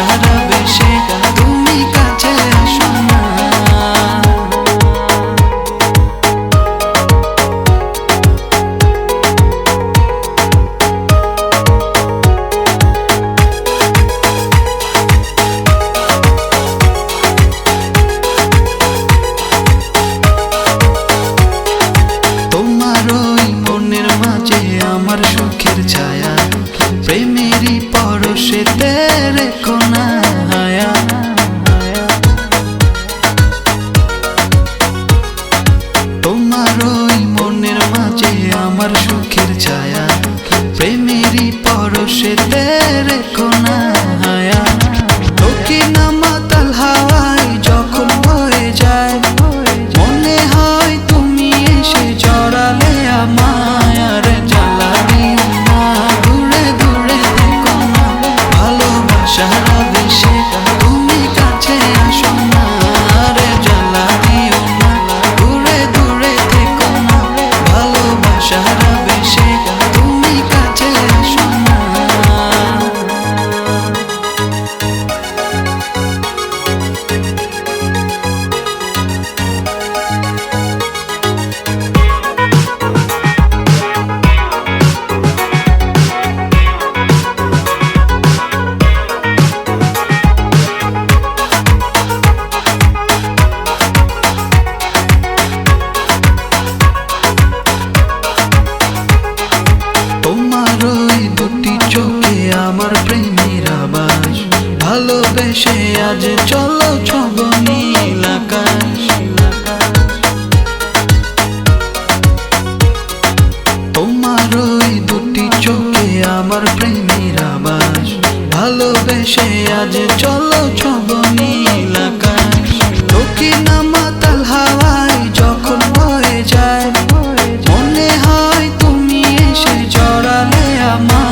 দাঁড়াবে সেটা তুমি কাছে আসো না তোমার ওই আমার সুখ আমার সুখের ছায়া প্রেমেরই পরশেতে রেখো ভালোবেসে আজ চলো ছব নীল আকাশ। তোমার ওই দুটি চোখে আমার আবাস ভালোবেসে আজ চলো ছব নীল আকাশ। মাতাল হাওয়ায় যখন হয়ে যায়, মনে হয় তুমি এসে জড়ালে আমার।